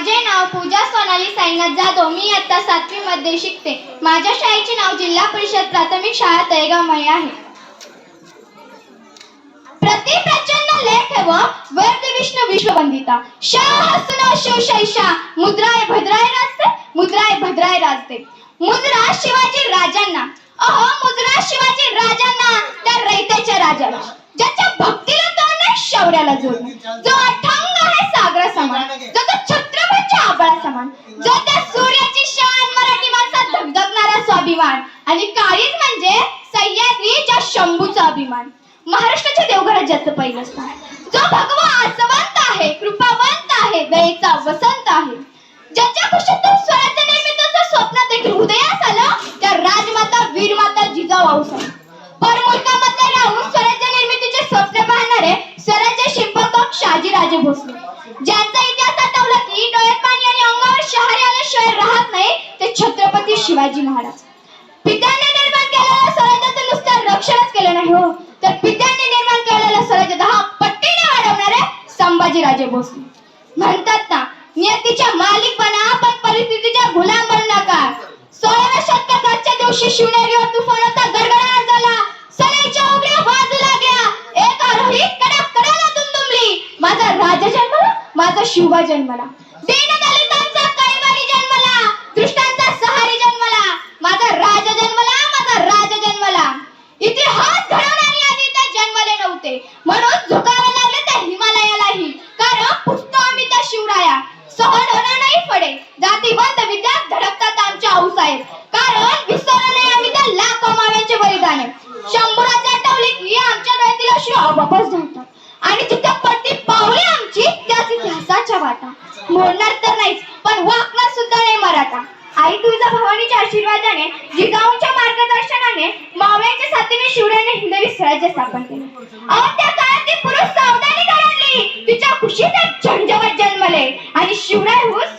माझे नाव पूजा सोनाली साईनाथ जाधव. मी आता सातवी मध्ये शिकते. माझ्या शाळेचे नाव जिल्हा परिषद प्राथमिक शाळा तळेगाव मळे आहे. प्रति प्रचंड लेख व वर्द विष्णू विश्ववंदिता शाह सुनो शिवशैषा मुद्राय भद्राय राजते मुद्राय भद्राय राजते. मुद्रा शिवाजी राजांना. अहो मुद्रा शिवाजी राजांना त्या रयतेच्या राजाला. ज्याच्या भक्तीला तोड नाही शौर्याला जोड जो अठरा जो त्या सूर्याची शान मराठी माणसात धगधगणारा स्वाभिमान. आणि काळीज म्हणजे सह्याद्रीच्या शंभूचा अभिमान. महाराष्ट्राच्या देवघरात ज्याचं पहिलं स्थान. जो भगवा आसवंत आहे कृपावंत आहे दयेचा वसंत आहे. ज्याच्या कुशीतून स्वराज्य निर्मितीचं स्वप्न देखील उदयास आलं त्या राजमाता वीरमाता जिजाऊ आऊसाहेब परमुलकामध्ये राहून स्वराज्य निर्मितीचे स्वप्न पाहणारे स्वराज्य शिल्पकार शहाजीराजे भोसले. ज्यांचा इतिहास आठवला की डोळ्यात शहराला शहर राहत नाही ते छत्रपती शिवाजी महाराज. पित्याने निर्माण केलेल्या स्वराज्याचं नुसतं रक्षणच केलं नाही हो. तर पित्याने निर्माण केलेलं स्वराज्य दहा पट्टीने वाढवणारे संभाजीराजे भोसले. म्हणतात ना नियतीच्या मालिक बना पण परिस्थितीच्या गुलाम बनू नका सोळाव्या शतकाच्या दिवशी शिवनेरीवर तुफान होता गडगडाट झाला. सनेच्या उगल्या वाजू लागल्या. एक आरोही कडा कडाला दुमदुमली. माझा राजा जन्मला माझा शिवबा जन्मला दीन दलितांचा कैवारी जन्मला दृष्टांचा सहारी जन्मला माझा राजा जन्मला माझा राजा जन्मला इतिहास घडवणारे आधी त्या जन्मले नव्हते म्हणून झुकावे लागले त्या हिमालयालाही कारण पुजतो आम्ही त्या शिवराया सहन होणार नाही जातीबद्ध जातीबंद विद्यात धडकतात आमच्या आहेत कारण विसरलं नाही आम्ही त्या लाखो माव्यांचे बलिदान शंभराच्या टवलीत की आमच्या डोळ्यातील अशी आपोआपच धावतात आणि जिथे पट्टी पावली आमची त्याच इतिहासाच्या वाटा. मोडणार तर नाहीच पण वाकणार सुद्धा नाही मराठा. आई तुझा भवानीच्या आशीर्वादाने जिगाऊंच्या मार्गदर्शनाने मावळ्यांच्या साथीने शिवरायाने हिंदवी स्वराज्य स्थापन केले. अहो त्या काळात ती पुरुष सावधानी धरली तिच्या खुशीत झंझवत जन्मले. आणि शिवराय होऊन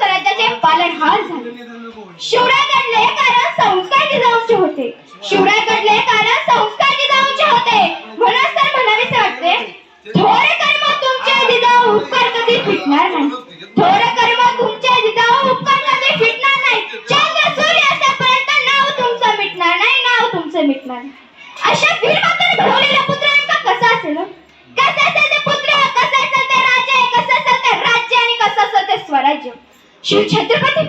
झाले शिवराय घडले कारण संस्कार जिजाऊंचे होते. शिवराय घडले कारण संस्कार जिजाऊंचे होते. तर म्हणावेसे वाटते कर्म तुमचे जिजाऊ उपकार कधी फिटणार नाही. कर्म तुमचे जिजाऊ उपकार कधी फिटणार नाही. चंद्र सूर्य नाव तुमचं मिटणार नाही नाव तुमचं मिटणार नाही. अशा कसा असेल कसा असेल ते पुत्र कसं असेल ते असेल ते राज्य आणि कसं असेल ते स्वराज्य? शिव छत्रपती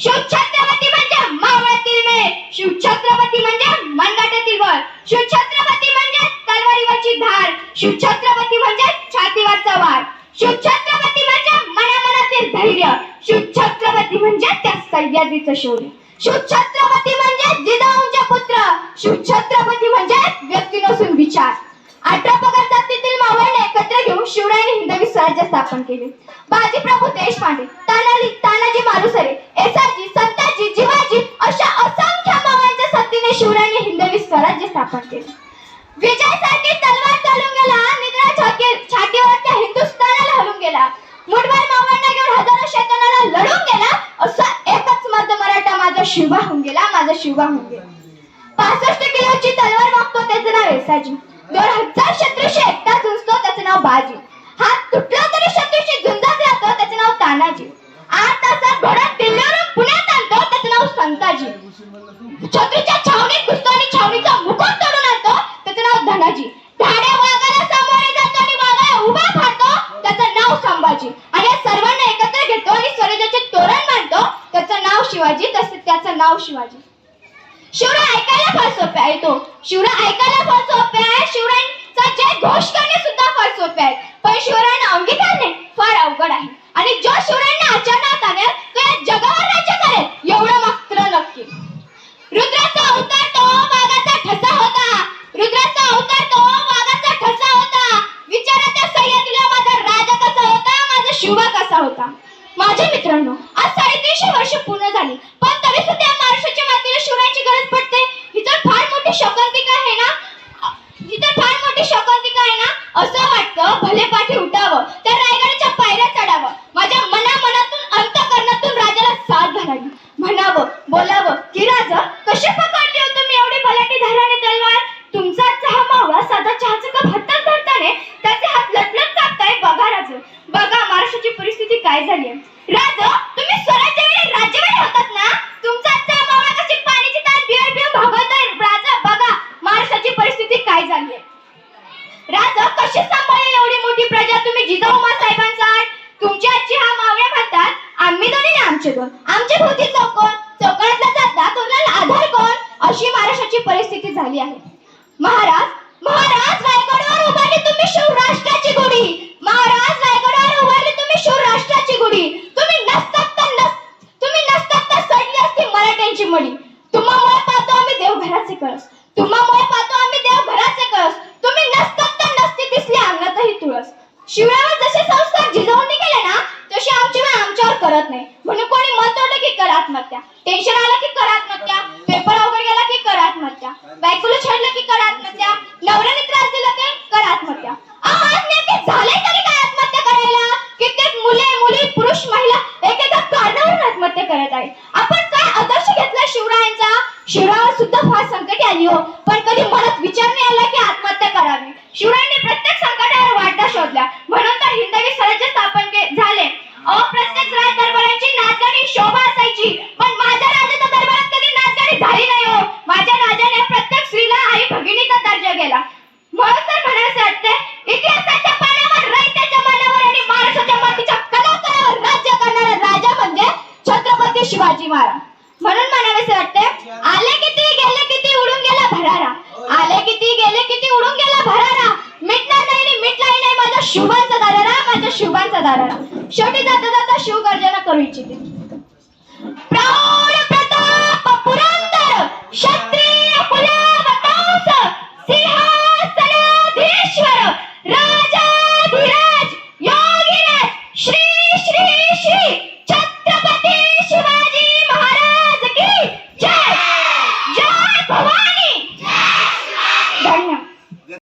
म्हणजे शिव छत्रपती म्हणजे मावळातील मेळ शिव छत्रपती म्हणजे मनगटातील वर शिव छत्रपती म्हणजे तलवारीवरची धार शिव छत्रपती म्हणजे छातीवरचा वार शिव छत्रपती म्हणजे मनामनातील धैर्य. शिव छत्रपती म्हणजे त्या सह्याद्रीचं शौर्य. शिव छत्रपती म्हणजे जिजाऊंचे पुत्र. शिव छत्रपती म्हणजे व्यक्ती नसून विचार. अठरा पगार जातीतील मावळ्यांना एकत्र घेऊन शिवरायाने हिंदवी स्वराज्य स्थापन केले. बाजी प्रभू देशपांडे तानाजी तानाजी मालुसरे एसाजी संताजी जिवाजी अशा असंख्य मावांच्या साथीने शिवरायाने हिंदवी स्वराज्य स्थापन केले. विजयासाठी तलवार चालून गेला निद्रा छाती छातीवरच्या हिंदुस्थानाला हलून गेला. मुठभर मावांना घेऊन हजारो शैतानाला लढून गेला असा एकच मत मराठा माझा शिवा होऊन गेला माझा शिवा होऊन गेला. पासष्ट किलोची तलवार मागतो त्याचं नाव एसाजी दोन हजार शत्रूशी एकटा झुंजतो त्याचं नाव बाजी. हात तुटला तरी शत्रूशी झुंजत राहतो त्याचं नाव तानाजी. आठ तासात घोडा दिल्लीवरून पुण्यात आणतो त्याचं नाव संताजी. शत्रूच्या छावणीत घुसतो आणि छावणीचा मुकुट तोडून आणतो त्याचं नाव धनाजी. धाड्या वाघाला सामोरे जातो आणि वाघाला उभा खातो त्याचं नाव संभाजी. आणि या सर्वांना एकत्र घेतो आणि स्वराज्याचे तोरण मांडतो त्याचं नाव शिवाजी तसेच त्याचं नाव शिवाजी. शिवराय ऐकायला फार सोपे आहे तो. शिवराय ऐकायला फार सोपे आहे. शिवरायांचा जय घोष करणे सुद्धा फार सोपे आहे. पण शिवरायांना अंगीकारणे फार अवघड आहे. आणि जो शिवरायांना आचरणात आणेल तो या जगावर राज्य करेल एवढं मात्र नक्की. रुद्राचा अवतार तो वाघाचा ठसा होता. रुद्राचा अवतार तो वाघाचा ठसा होता. विचारा त्या सह्याद्रीला माझा राजा कसा होता? माझा शिवा कसा होता? माझ्या मित्रांनो आज साडेतीनशे वर्ष पूर्ण झाली पण तरी सुद्धा या महाराष्ट्राच्या मातीला शिवरायांची गरज पडते. ही तर फार मोठी शोकांतिका आहे ना? ही तर फार मोठी शोकांतिका आहे ना? असं वाटतं भले पाठी उठावं त्या रायगडाच्या पायऱ्या चढावं माझ्या मनामनातून अंतकरणातून राजाला साथ घालावी म्हणावं बोलावं की राजा कशी पकडली हो तुम्ही एवढी भलाटी धाराने तलवार तुमचा चहा मावळा साधा चहाचा कप हातात धरताने त्याचे हात लटलट कापताय बघा राजा बघा महाराष्ट्राची परिस्थिती काय काय झाली आहे राज तुम्ही स्वराज्य वेळी राज्यवाडी होतात ना तुमचा आजचा मावळा कशी पाण्याची ताण बिअर बिअर भागवतोय राजा बघा महाराष्ट्राची परिस्थिती काय झाली आहे. राजा कशी सांभाळेल एवढी मोठी प्रजा? तुम्ही जिजाऊ मा साहेबांचा तुमची आजी हा मावळ्या म्हणतात आम्ही दोन्ही आमचे दोन. आमचे भोवती चौकोन चौकोनातला जाता तोरणाला आधार कोण? अशी महाराष्ट्राची परिस्थिती झाली आहे. महाराज महाराज रायगडावर उभारली तुम्ही शिवराष्ट्राची गुढी. महाराज रायगडावर उभारली तुम्ही शिवराष्ट्राची गुढी. तुम्ही नसतात तर नस तुम्ही नसतात तर सडली असती मराठ्यांची मणी तुम्हामुळे पाहतो आम्ही देवघराचे कळस. तुम्हामुळे शिवरावर जसे संस्कार जिजाऊंनी केले ना तसे आमची वेळ आमच्यावर करत नाही. म्हणून कोणी मत तोडलं की कर आत्महत्या. टेन्शन आलं की कर आत्महत्या. पेपर अवघड गेला की कर आत्महत्या. बायकोला छेडलं की कर आत्महत्या. नवऱ्याने त्रास दिला की कर आत्महत्या. आज नेमके झाले तरी काय आत्महत्या करायला? कित्येक मुले मुली पुरुष महिला एकेका कारणावरून आत्महत्या करत आहेत. आपण काय आदर्श घेतला शिवरायांचा शिवरायावर सुद्धा फार संकटे आली हो. पण कधी मनात विचार नाही आला की आत्महत्या करावी. शिवरायांनी प्रत्येक संकटावर वाटा शोधल्या म्हणून तर हिंदवी स्वराज्य स्थापन झाले. अहो प्रत्येक राज दरबारांची नाचगाणी शोभा असायची. पण माझ्या राजाच्या दरबारात कधी नाचगाणी झाली नाही हो. माझ्या राजाने प्रत्येक स्त्रीला आई भगिनीचा दर्जा गेला. म्हणून तर म्हणायचं वाटते इतिहासाच्या पाण्यावर रयतेच्या मनावर आणि महाराष्ट्राच्या मातीच्या कलाकारावर राज्य करणारा राजा म्हणजे छत्रपती शिवाजी महाराज. म्हणून म्हणावेसे वाटते माझ्या शेवटी जाता जाता शिव गर्जना करू इच्छिते. प्रौढ प्रताप पुरंदर क्षत्रिय कुलावतांस सिंहासनाधीश्वर